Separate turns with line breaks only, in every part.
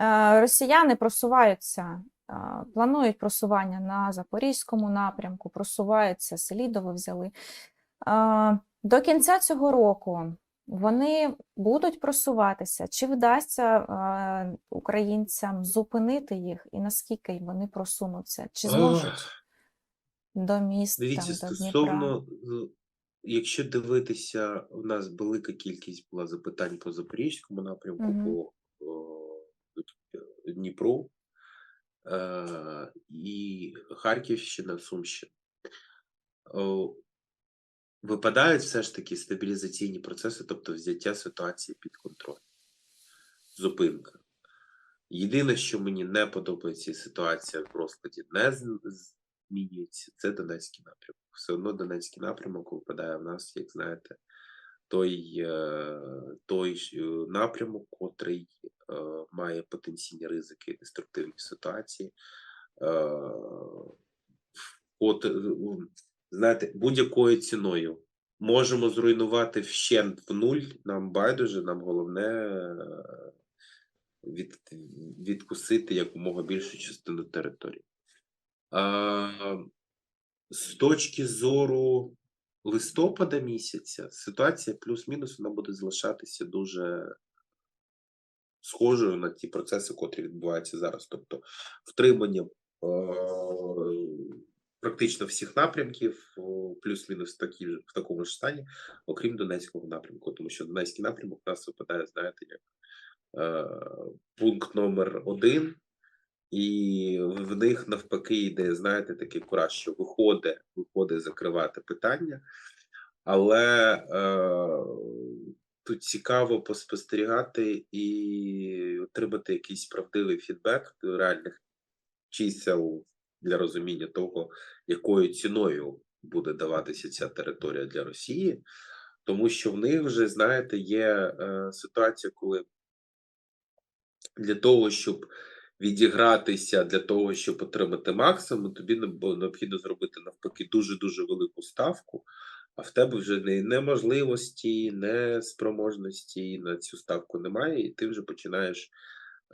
Е, Росіяни просуваються, е, планують просування на Запорізькому напрямку, просуваються, Селідово взяли. Е, До кінця цього року вони будуть просуватися. Чи вдасться українцям зупинити їх і наскільки вони просунуться? Чи зможуть до міст,
Дивіться,
там, до
стосовно, е, якщо дивитися, у нас велика кількість була запитань по Запорізькому напрямку,
Мгм.
по Дніпру е, і Харківщина, Сумщина. О, Випадають все ж таки стабілізаційні процеси, тобто взяття ситуації під контроль, зупинка. Єдине, що мені не подобається, ситуація в розкладі не змінюється, це Донецький напрямок. Все одно Донецький напрямок випадає в нас, як знаєте, той, е, той е, напрямок, котрий е, має потенційні ризики деструктивні ситуації. От, знаєте, будь-якою ціною можемо зруйнувати вщент в нуль. Нам байдуже, нам головне від, відкусити якомога більшу частину території. З точки зору листопада місяця ситуація плюс-мінус вона буде залишатися дуже схожою на ті процеси, котрі відбуваються зараз. Тобто втримання е, практично всіх напрямків, плюс-мінус такі, в такому ж стані, окрім Донецького напрямку, тому що Донецький напрямок у нас випадає, знаєте, як е, пункт номер один, і в них навпаки йде, знаєте, такий кураж, що виходить, виходить закривати питання, але е, тут цікаво поспостерігати і отримати якийсь правдивий фідбек реальних чисел для розуміння того, якою ціною буде даватися ця територія для Росії, тому що в них вже, знаєте, є е, ситуація, коли для того, щоб відігратися, для того, щоб отримати максимум, тобі не- необхідно зробити навпаки дуже-дуже велику ставку, а в тебе вже не, не можливості, не спроможності на цю ставку немає, і ти вже починаєш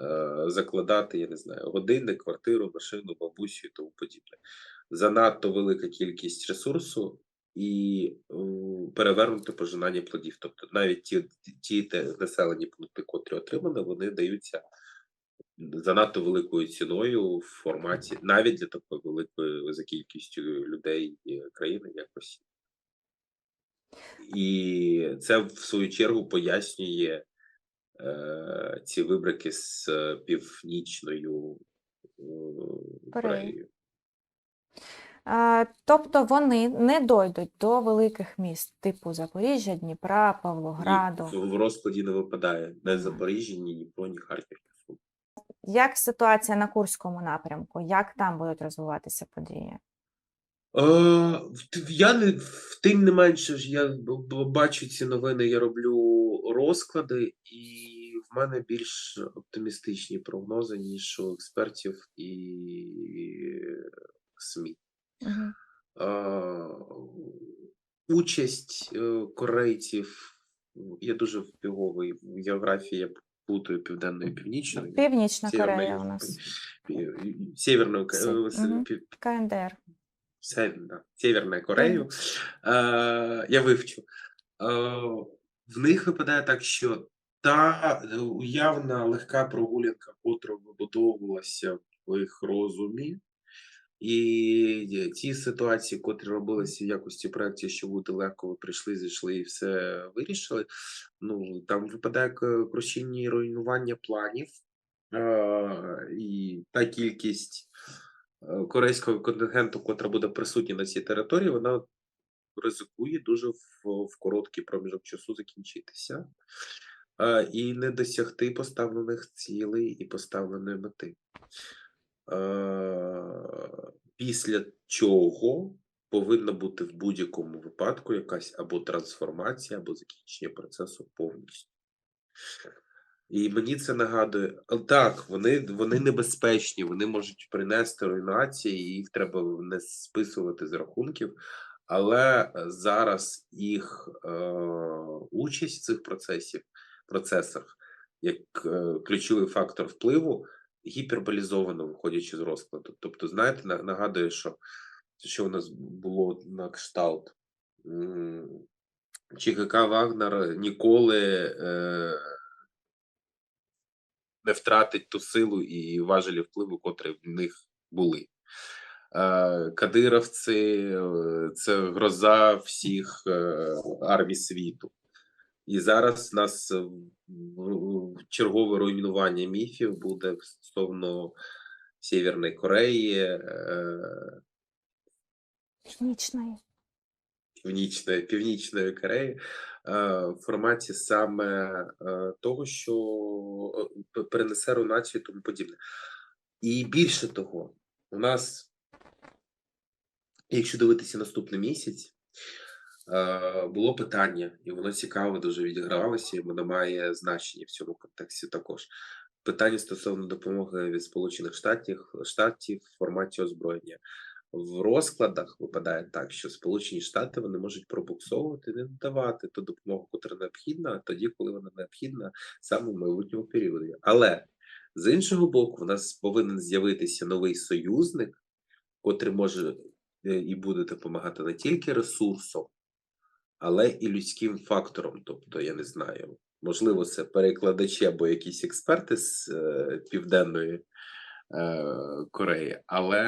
е, закладати, я не знаю, годинник, квартиру, машину, бабусю і тому подібне. Занадто велика кількість ресурсу і е, перевернуте пожинання плодів. Тобто навіть ті, ті те- населені пункти, котрі отримали, вони даються занадто великою ціною в форматі навіть для такої великої за кількістю людей країни, як Росія. І це в свою чергу пояснює е, ці вибрики з північною е, Кореєю.
Тобто вони не дойдуть до великих міст, типу Запоріжжя, Дніпра, Павлограду.
Ні, в розкладі не випадає не. Запоріжжя, ні Дніпро, ні Харків.
Як ситуація на Курському напрямку? Як там будуть розвиватися події?
Е, я не в- тим не менше ж я бачу ці новини, я роблю розклади, і в мене більш оптимістичні прогнози, ніж у експертів і СМІ.
Мгм.
Е, Участь е, корейців, я дуже впіговий в географії, я путаю південною і північною.
Північна
Северна
Корея у нас.
і- і- Северную, Ка-
Се-
е, с-
мгм.
пів-
КНДР.
Север- да, Корею. Е, я вивчу. Е, в них випадає так, що та е, уявна легка прогулянка, котра вибудовувалася в їх розумі, і ті ситуації, котрі робилися в якості проєктів, що буде легко, ви прийшли, зійшли і все вирішили. Ну там випадає крушіння і руйнування планів, е, і та кількість е, корейського контингенту, котра буде присутня на цій території, вона ризикує дуже в, в короткий проміжок часу закінчитися е, і не досягти поставлених цілей і поставленої мети. Е, після чого повинна бути в будь-якому випадку якась або трансформація, або закінчення процесу повністю. І мені це нагадує, так, вони, вони небезпечні, вони можуть принести руйнації, їх треба не списувати з рахунків, але е, зараз їх е, участь в цих процесів, процесах як е, ключовий фактор впливу, гіперболізовано виходячи з розкладу. Тобто, знаєте, нагадує, що що у нас було на кшталт. ЧГК Вагнер ніколи е, не втратить ту силу і важелі впливу, котрі в них були. Е, Кадировці е, це гроза всіх е, армій світу. І зараз у нас е, в- в- чергове руйнування міфів буде стосовно Сєвєрної Кореї, е,
Північної.
Північної, Північної Кореї е, в форматі саме того, що перенесе руйнацію і тому подібне. І більше того, у нас, якщо дивитися наступний місяць, було питання, і воно цікаво дуже відігравалося, і воно має значення в цьому контексті також. Питання стосовно допомоги від Сполучених Штатів, Штатів в форматі озброєння. В розкладах випадає так, що Сполучені Штати вони можуть пробуксовувати, не надавати ту допомогу, яка необхідна, тоді, коли вона необхідна саме в майбутньому періоді. Але з іншого боку, в нас повинен з'явитися новий союзник, котрий може е, і буде допомагати не тільки ресурсом, але і людським фактором. Тобто, я не знаю, можливо, це перекладачі або якісь експерти з е, південної е, Кореї, але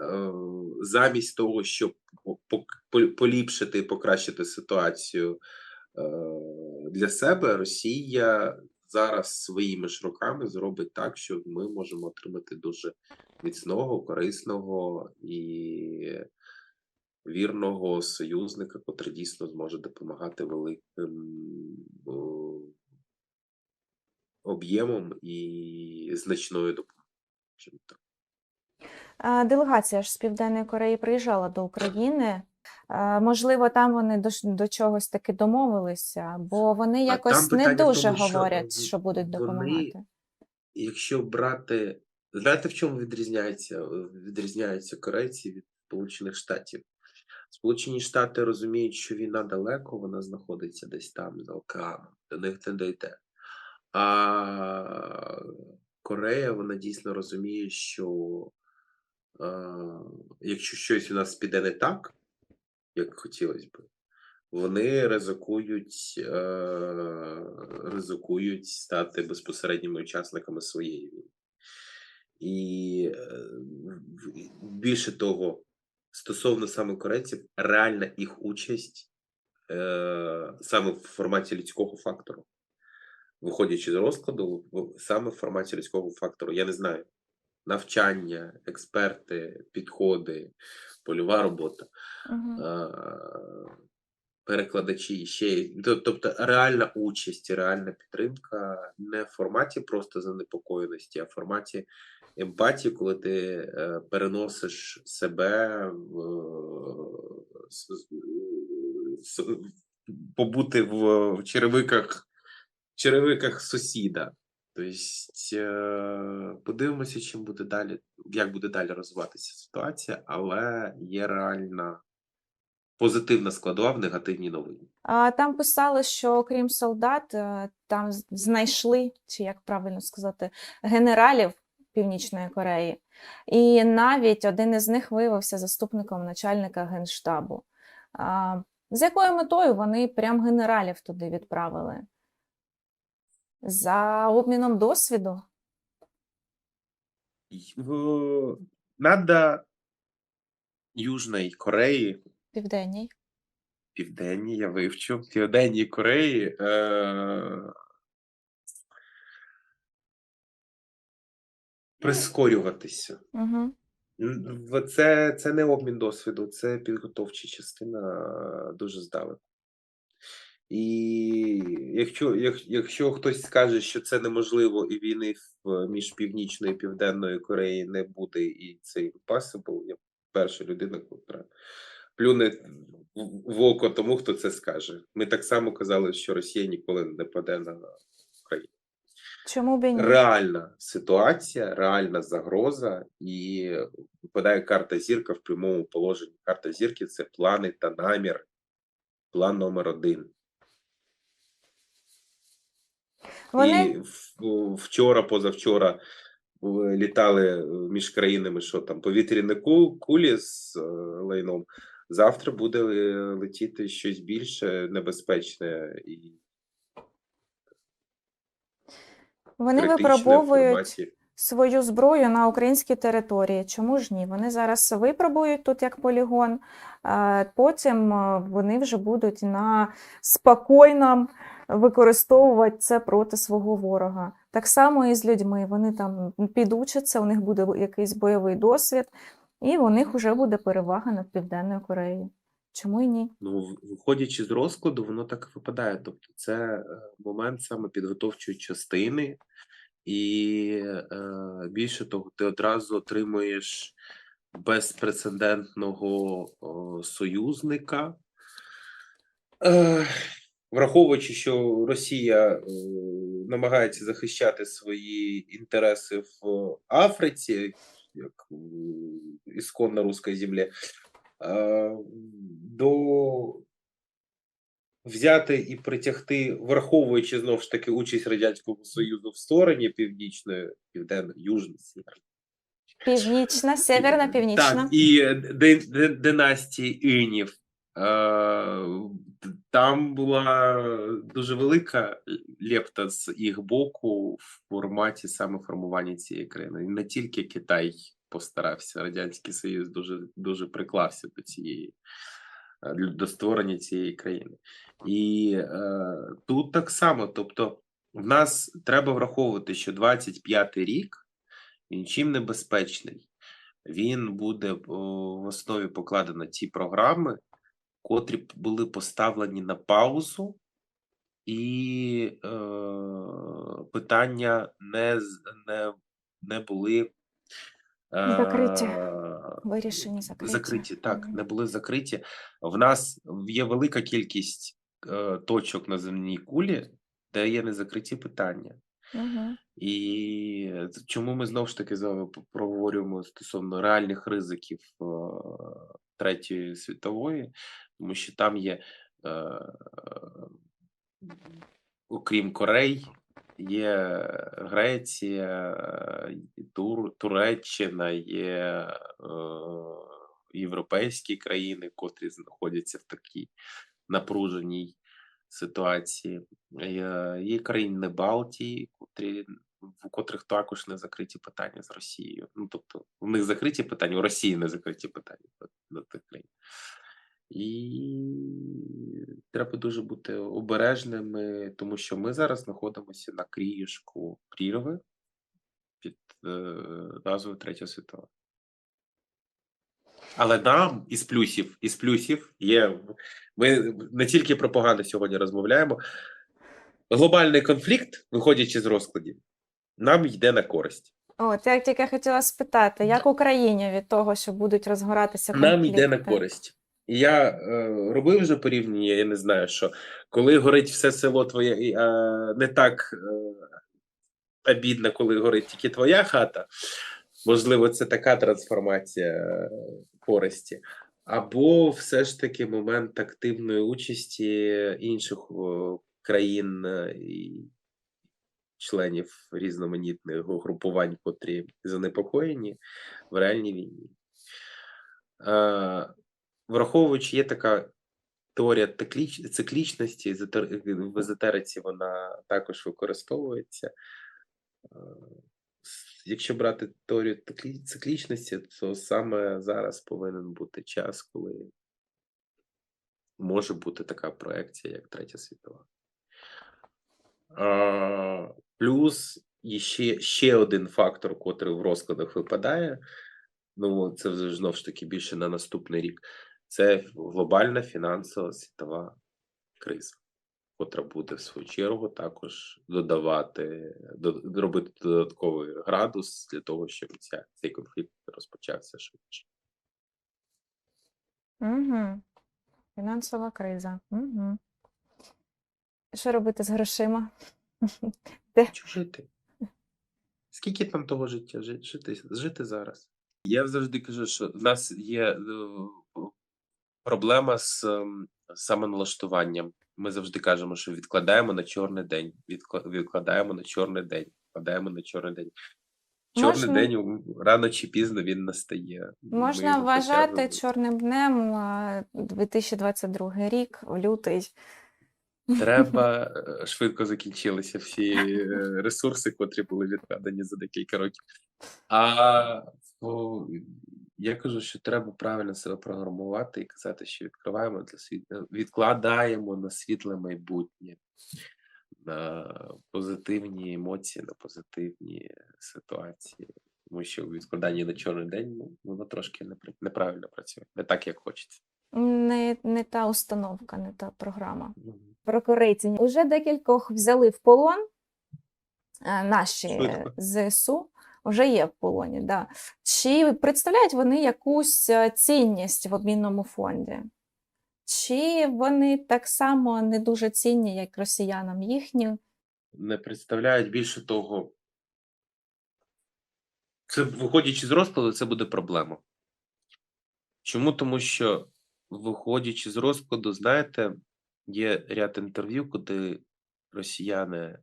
е, замість того, щоб по- по- по- поліпшити і покращити ситуацію е, для себе, Росія зараз своїми ж руками зробить так, що ми можемо отримати дуже міцного, корисного і вірного союзника, котрий дійсно зможе допомагати великим об'ємом і значною допомогою.
Делегація ж з Південної Кореї приїжджала до України. Можливо, там вони до, до чогось таки домовилися, бо вони якось не дуже
тому,
говорять,
в-
що будуть
вони
допомагати.
Якщо брати, знаєте, в чому відрізняється? Відрізняються корейці від Сполучених Штатів. Сполучені Штати розуміють, що війна далеко, вона знаходиться десь там за океаном, до них не дойде. А Корея, вона дійсно розуміє, що е, якщо щось у нас піде не так, як хотілося б, вони ризикують, е, ризикують стати безпосередніми учасниками своєї війни. І е, більше того, стосовно саме корейців, реальна їх участь е, саме в форматі людського фактору, виходячи з розкладу, саме в форматі людського фактору, я не знаю, навчання, експерти, підходи, польова робота е, перекладачі, ще тобто реальна участь, реальна підтримка не в форматі просто занепокоєності, а в форматі емпатії, коли ти е, переносиш себе в е, побути в, черевиках, черевиках сусіда. Тобто е, подивимося, чим буде далі, як буде далі розвиватися ситуація, але є реальна позитивна складова в негативній новині.
А там писали, що окрім солдат, там знайшли, чи як правильно сказати, генералів Північної Кореї. І навіть один із них виявився заступником начальника генштабу. А, З якою метою вони прям генералів туди відправили? За обміном досвіду?
Надо Южної Кореї,
Південній.
Південній, я вивчу, Південній Кореї е- прискорюватися.
Угу.
Це, це не обмін досвіду, це підготовча частина е, дуже здалеку. І якщо, як, якщо хтось скаже, що це неможливо, і війни між Північною і Південною Кореєю не буде, і це impossible, я перша людина, яка плюне в, око тому, хто це скаже. Ми так само казали, що Росія ніколи не нападе на.
Чому б і ні?
Реальна ситуація, реальна загроза, і випадає карта зірка в прямому положенні. Карта зірки це плани та намір. План номер один.
Вони
І вчора, позавчора літали е, між країнами, що там повітряні кулі з е, лайном. Завтра буде е, летіти щось більше небезпечне і
Вони
критичне
випробовують
форматі.
свою зброю на українській території. Чому ж ні? Вони зараз випробують тут як полігон, а потім вони вже будуть на спокійно використовувати це проти свого ворога. Так само і з людьми. Вони там підучаться, у них буде якийсь бойовий досвід, і у них вже буде перевага над Південною Кореєю. Чому і ні?
Ну, виходячи з розкладу, воно так і випадає. Тобто, це е, момент саме підготовчої частини, і е, більше того, ти одразу отримуєш безпрецедентного о, союзника. Е, враховуючи, що Росія е, намагається захищати свої інтереси в Африці, як е, ісконна руська земля, е, до взяти і притягти, враховуючи знову ж таки участь Радянського Союзу в стороні північної, південної, южної.
Північна, северна, північна.
Так, і ди- ди- династії Інів. Е, Там була дуже велика лепта з їх боку в форматі саме формування цієї країни. І не тільки Китай постарався, Радянський Союз дуже, дуже приклався до цієї е, до створення цієї країни. І е, тут так само, тобто, в нас треба враховувати, що 25-й рік він чим небезпечний. Він буде в основі покладено ті програми, котрі були поставлені на паузу, і е, питання не, не, не були
Закриті. Вирішені закриті.
закриті. Так, не були закриті. В нас є велика кількість е, точок на земній кулі, де є незакриті питання.
Угу.
І чому ми знову ж таки з вами проговорюємо стосовно реальних ризиків е, Третьої світової, тому що там є, е, окрім Корей, є Греція, е, Тур, Туреччина, є е, європейські країни, котрі знаходяться в такій напруженій ситуації. Є, країни Балтії, котрі, в котрих також не закриті питання з Росією. Ну, тобто, в них закриті питання, у Росії не закриті питання до тих країн. І треба дуже бути обережними, тому що ми зараз знаходимося на кріюшку прірви під е, назвою Третя світова. Але нам із плюсів, із плюсів є. Ми не тільки про погане сьогодні розмовляємо. Глобальний конфлікт, виходячи з розкладів, нам йде на користь.
От, я тільки хотіла спитати, як Україні від того, що будуть розгоратися
Нам йде на користь. Я е, робив вже порівняння, я не знаю, що коли горить все село твоє, е, не так е, обідно, коли горить тільки твоя хата. Можливо, це така трансформація е, користі. Або все ж таки момент активної участі інших країн е, і членів різноманітних угрупувань, котрі занепокоєні в реальній війні. Е, Враховуючи, є така теорія текліч- циклічності, в езотериці вона також використовується. Е, Якщо брати теорію циклічності, то саме зараз повинен бути час, коли може бути така проекція, як Третя світова. А, плюс ще, ще один фактор, котрий в розкладах випадає. Ну, це вже знову ж таки більше на наступний рік. Це глобальна фінансова світова криза, котра буде в свою чергу також додавати, до- робити додатковий градус для того, щоб ця, цей конфлікт розпочався швидше.
Угу. Фінансова криза. Угу. Що робити з грошима?
Що жити? Скільки там того життя? Жити, жити зараз. Я завжди кажу, що в нас є е, проблема з ем, самоналаштуванням ми завжди кажемо, що відкладаємо на чорний день, відкладаємо на чорний день, відкладаємо на чорний день. Чорний
Можна-
день рано чи пізно він настає.
Можна
його
вважати
хоча
чорним днем 2022 рік, лютий.
Треба е, швидко закінчилися всі е, ресурси, котрі були відкладені за декілька років. А я кажу, що треба правильно себе програмувати і казати, що відкриваємо для світ... е, відкладаємо на світле майбутнє, на позитивні емоції, на позитивні ситуації. Тому що відкладання на чорний день ну, воно трошки неправильно працює, не так, як хочеться.
Не, не та установка, не та програма.
Мгм.
Про корейців. Уже декількох взяли в полон. е, Наші
Швидко.
ЗСУ вже є в полоні. Да. Чи представляють вони якусь е, цінність в обмінному фонді? Чи вони так само не дуже цінні, як росіянам їхні?
не представляють більше того. Це виходячи з розкладу, це буде проблема. Чому? Тому що, виходячи з розкладу, знаєте, є ряд інтерв'ю, куди росіяни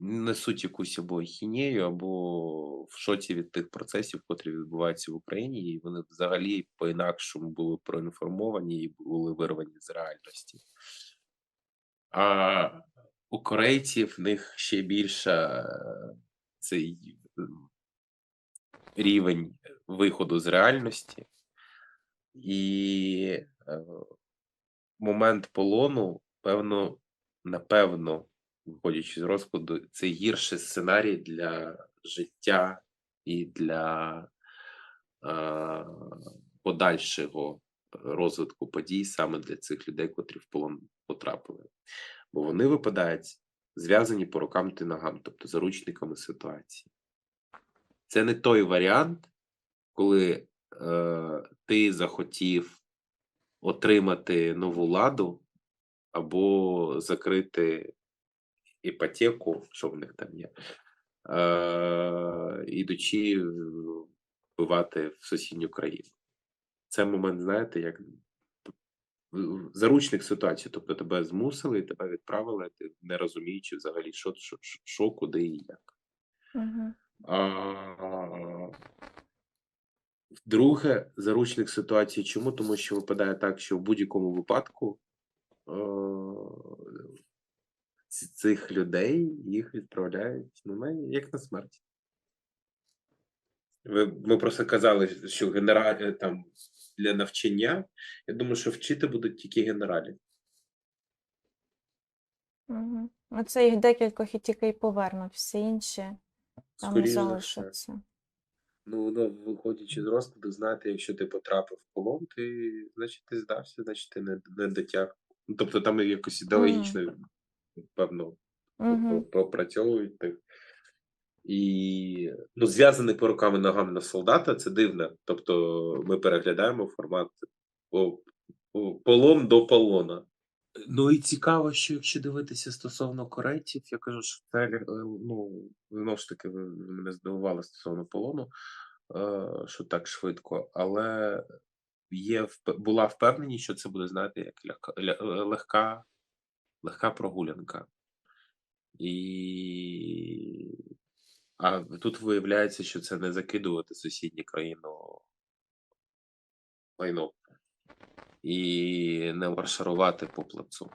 несуть якусь або хінею, або в шоці від тих процесів, котрі відбуваються в Україні, і вони взагалі по-інакшому були проінформовані і були вирвані з реальності. А у корейців в них ще більше цей рівень виходу з реальності, і е, момент полону, певно, напевно, виходячи з розкладу, це гірший сценарій для життя і для е, подальшого розвитку подій саме для цих людей, котрі в полон потрапили бо вони випадають зв'язані по рукам та ногам, тобто заручниками ситуації. Це не той варіант, коли е, ти захотів отримати нову ладу або закрити іпотеку, що в них там є, е, ідучи вбивати в сусідню країну. Це момент, знаєте, як заручник ситуації, тобто тебе змусили, тебе відправили, ти не розуміючи взагалі, що, що, що куди і як.
Угу.
А, Друге, заручник ситуації. Чому? Тому що випадає так, що в будь-якому випадку е, цих людей їх відправляють ну, на- як на смерть. Ви, ми просто казали, що генера... там для навчання. Я думаю, що вчити будуть тільки генералі.
Угу. Оце їх декількох і тільки й повернуть, всі інші там
Скоріш за все.
залишаться.
Ну, воно, виходячи з розкладу, знаєте, якщо ти потрапив в полон, ти, значить, ти здався, значить, ти не, не дотяг. Ну, тобто там якось ідеологічно, певно,
Угу.
пропрацьовують тих. І ну, зв'язаний по рукам і ногам на солдата це дивно. Тобто ми переглядаємо формат о, о, полон до полона. Ну і цікаво, що якщо дивитися стосовно корейців, я кажу, що це е, ну, знову ж таки, мене здивували стосовно полону, е, що так швидко, але є була впевненість, що це буде, знаєте, як легка, легка, легка прогулянка. І а тут виявляється, що це не закидувати сусідню країну майно і не марширувати по плацу.